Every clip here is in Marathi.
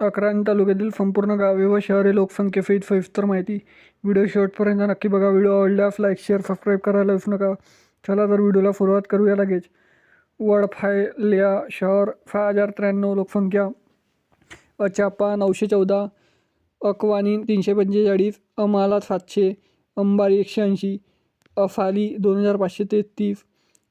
अक्राणी तालुक्यातील संपूर्ण गावे व शहरे लोकसंख्येसहित सविस्तर माहिती. व्हिडिओ शेवटपर्यंत नक्की बघा. व्हिडिओ आवडल्यास लाईक शेअर सबस्क्राईब करायला विसरू नका. चला तर व्हिडिओला सुरुवात करूया लगेच. वडफायल्या शहर सहा हजार त्र्याण्णव लोकसंख्या. अचापा नऊशे चौदा. अकवानी तीनशे पंचेचाळीस. अमाला सातशे. अंबारी एकशे ऐंशी. अफाली दोन हजार पाचशे तेहतीस.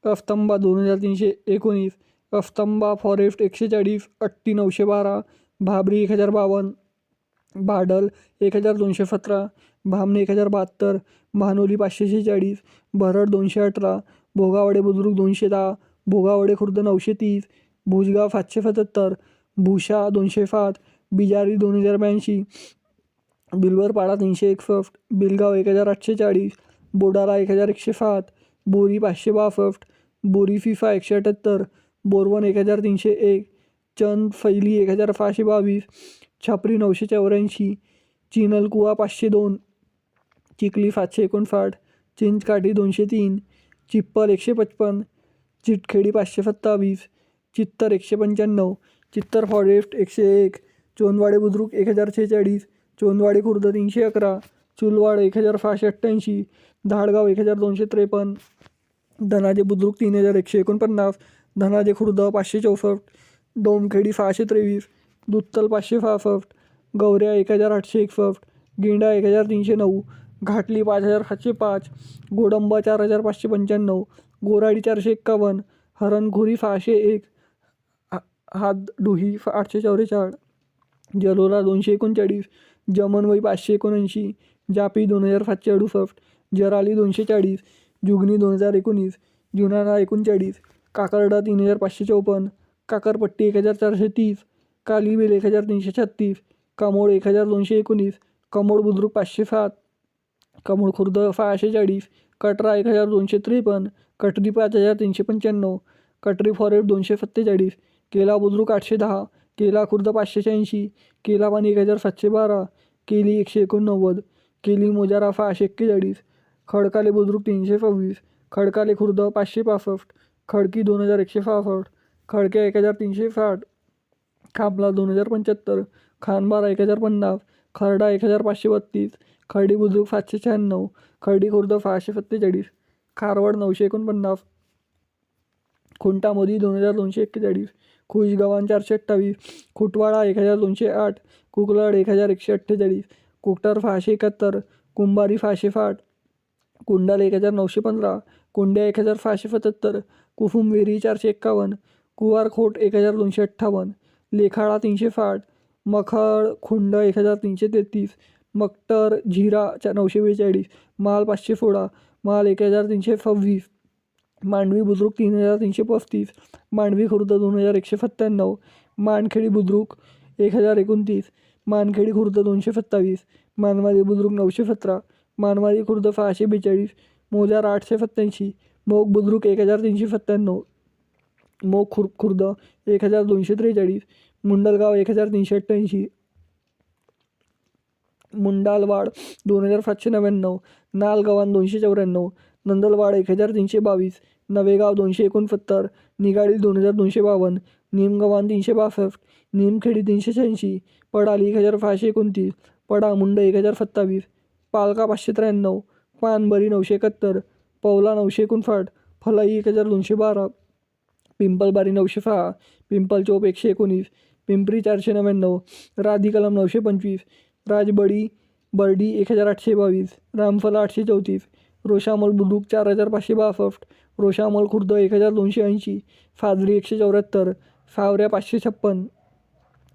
अस्तंबा दोन हजार तीनशे एकोणीस. अस्तंबा फॉरेस्ट एकशे चाळीस. अट्टी नऊशे बारा. भाबरी एक हजार बावन्न भाडल एक हजार दोनशे सतरा भामणे एक हजार बहात्तर भानोली पाचशे शेहेचाळीस भरड दोनशे अठरा भोगावडे बुद्रुक दोनशे दहा भोगावडे खुर्द नऊशे तीस भुजगाव सातशे सत्याहत्तर भूषा दोनशे सात बिजारी दोन हजार ब्याऐंशी बिलवरपाडा तीनशे एकसष्ट बिलगाव एक हजार आठशे चाळीस बोडाला एक हजार एकशे सात बोरी पाचशे बासष्ट बोरी फिफा एकशे अठ्ठ्याहत्तर बोरवन एक हजार तीनशे एक चंद फैली एक हजार सहाशे बावीस छापरी नऊशे चौऱ्याऐंशी चिनलकुवा पाचशे दोन चिखली सातशे एकोणसाठ चिंचकाठी दोनशे तीन चिप्पल एकशे पचपन चिटखेडी पाचशे सत्तावीस चित्तर एकशे पंच्याण्णव चित्तर फॉरेस्ट एकशे एक चोंदवाडे बुद्रुक एक हजार सेहेचाळीस चोंदवाडे खुर्द तीनशे अकरा चुलवाड एक हजार सहाशे अठ्ठ्याऐंशी धाडगाव एक हजार दोनशे त्रेपन्न धनाजे बुद्रुक तीन हजार एकशे एकोणपन्नास धनाजे खुर्द पाचशे चौसष्ट डोमखेडी सहाशे त्रेवीस दुत्तल पाचशे सहासष्ट गौऱ्या एक हजार आठशे एकसष्ट गेंडा एक हजार तीनशे नऊ घाटली पाच हजार सातशे पाच गोडंबा चार हजार पाचशे पंच्याण्णव गोराडी चारशे एक्कावन्न हरणखुरी सहाशे एक हा हातडुही आठशे चौवेचाळ जलोरा दोनशे एकोणचाळीस जमनवई पाचशे एकोणऐंशी जापी दोन हजार सातशे अडुसष्ट जराली दोनशे चाळीस जुगनी दोन हजार एकोणीस जुनाना एकोणचाळीस काकरडा तीन हजार पाचशे चौपन्न काकरपट्टी एक हजार चारशे तीस कालीबेल एक हजार तीनशे छत्तीस कामोड एक हजार दोनशे एकोणीस कमोड बुद्रुक पाचशे सात कमोड खुर्द सहाशे चाळीस कटरा एक हजार दोनशे त्रेपन्न कटरी पाच हजार तीनशे पंच्याण्णव कटरी फॉरेस्ट दोनशे सत्तेचाळीस केला बुद्रुक आठशे दहा केला खुर्द पाचशे शहाऐंशी केला पाणी एक हजार सातशे बारा केली एकशे एकोणनव्वद केली मोजारा सहाशे एक्केचाळीस खडकाले बुद्रुक तीनशे सव्वीस खडकाले खुर्द पाचशे पासष्ट खडकी दोन हजार एकशे सहासष्ट खडके एक हजार तीनशे साठ खापला दोन हजार पंच्याहत्तर खानबारा एक हजार पन्नास खरडा एक हजार पाचशे बत्तीस खर्डी बुद्रुक सातशे शहाण्णव खर्डी खुर्द सहाशे सत्तेचाळीस खारवड नऊशे एकोणपन्नास खुंटामोदी दोन हजार दोनशे एक्केचाळीस खुशगव्हाण चारशे अठ्ठावीस खुटवाडा एक हजार दोनशे आठ कुकलड एक हजार एकशे अठ्ठेचाळीस कुकटर सहाशे एकाहत्तर कुंभारी सहाशे साठ कुंडाल एक हजार नऊशे पंधरा कुंड्या एक हजार सहाशे सत्याहत्तर कुसुमविरी चारशे एक्कावन्न कुवारखोट एक हजार दोनशे अठ्ठावन्न लेखाळा तीनशे साठ मखळ खुंड एक हजार तीनशे तेहतीस मक्टर झिरा चा नऊशे बेचाळीस माल पाचशे सोळा माल एक हजार तीनशे सव्वीस मांडवी बुद्रुक तीन हजार तीनशे पस्तीस मांडवी खुर्द दोन हजार एकशे सत्त्याण्णव मानखेडी बुद्रुक एक हजार एकोणतीस मानखेडी खुर्द दोनशे सत्तावीस मानवादी बुद्रुक नऊशे सतरा मानवादी खुर्द सहाशे बेचाळीस मोजार आठशे सत्त्याऐंशी मोग बुद्रुक एक हजार तीनशे सत्त्याण्णव मो खुर खुर्द एक हजार दोनशे त्रेचाळीस मुंडलगाव एक हजार तीनशे अठ्ठ्याऐंशी मुंडालवाड दोन हजार सातशे नव्याण्णव नालगव्हाण दोनशे चौऱ्याण्णव नंदलवाड एक हजार तीनशे बावीस नवेगाव दोनशे एकोणसत्तर निगाडी दोन हजार दोनशे बावन्न निमगव्हाण तीनशे बासष्ट निमखेडी तीनशे शहाऐंशी पडाली एक हजार सहाशे एकोणतीस पडा मुंड एक हजार सत्तावीस पालका पाचशे त्र्याण्णव पानबरी नऊशे एकाहत्तर पवला नऊशे एकोणसाठ फलाई एक हजार दोनशे बारा पिंपलबारी नऊशे सहा पिंपल चौक एकशे एकोणीस पिंपरी चारशे नव्याण्णव राधी कलम नऊशे पंचवीस राजबडी बर्डी एक हजार आठशे बावीस रामफला आठशे चौतीस रोशामल बुद्रुक चार हजार पाचशे बासष्ट रोशामल खुर्द एक हजार दोनशे ऐंशी फाजरी एकशे चौऱ्याहत्तर सावऱ्या पाचशे छप्पन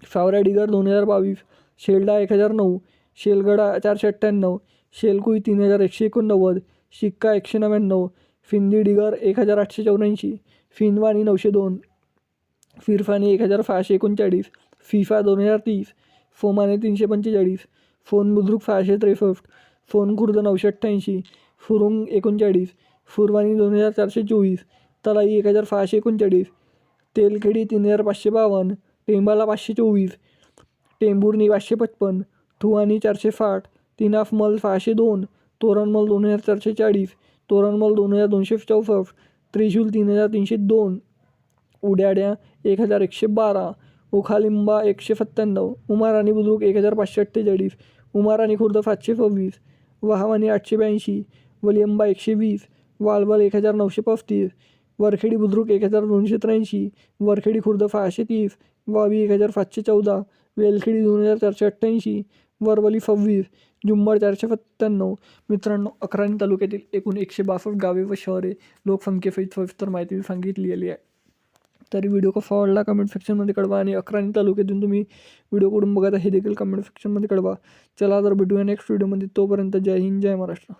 सावऱ्या डिगर दोन हजार बावीस शेलडा एक हजार नऊ शेलगडा चारशे अठ्ठ्याण्णव शेलकुई तीन हजार एकशे एकोणनव्वद शिक्का एकशे नव्याण्णव फिंदी डिगर एक हजार आठशे चौऱ्याऐंशी फिनवानी नऊशे दोन फिरफानी एक हजार सहाशे एकोणचाळीस फिफा दोन हजार तीस फोमाने तीनशे पंचेचाळीस फोन बुद्रुक सहाशे त्रेसष्ट फोन खुर्द नऊशे अठ्ठ्याऐंशी फुरुंग एकोणचाळीस फुरवानी दोन हजार चारशे चोवीस तलाई एक हजार सहाशे एकोणचाळीस तेलखेडी तीन हजार पाचशे बावन्न टेंबाला पाचशे चोवीस टेंभुर्णी पाचशे पचपन्न थुवानी चारशे साठ तिनाफमल सहाशे दोन तोरणमल दोन हजार चारशे चाळीस तोरणमल दोन हजार दोनशे चौसष्ट त्रिशूल तीन हजार तीनशे दोन उड्याड्या एक हजार एकशे बारा ओखालिंबा एकशे सत्त्याण्णव उमाराणी बुद्रुक एक हजार पाचशे अठ्ठेचाळीस उमाराणी खुर्द सातशे सव्वीस वहावानी आठशे ब्याऐंशी वलियंबा एकशे वीस वालवल एक हजार नऊशे पस्तीस वरखेडी बुद्रुक एक हजार दोनशे त्र्याऐंशी वरखेडी खुर्द सहाशे तीस वावी एक हजार सातशे चौदा वेलखेडी दोन हजार चारशे अठ्ठ्याऐंशी वरवली सव्वीस जुम्मड चारशे सत्त्याण्णव मित्रांनो अकराणी तालुक्यातील एकूण एकशे बासष्ट गावे व शहरे लोकसंख्येसहित सविस्तर माहिती सांगितलेली आहे. तरी व्हिडिओ कसा आवडला कमेंट सेक्शनमध्ये कळवा आणि अकराणी तालुक्यातून तुम्ही व्हिडिओ कुठून बघत आहे हे देखील कमेंट सेक्शनमध्ये कळवा. चला तर भेटूया नेक्स्ट व्हिडिओमध्ये तोपर्यंत जय हिंद जय महाराष्ट्र.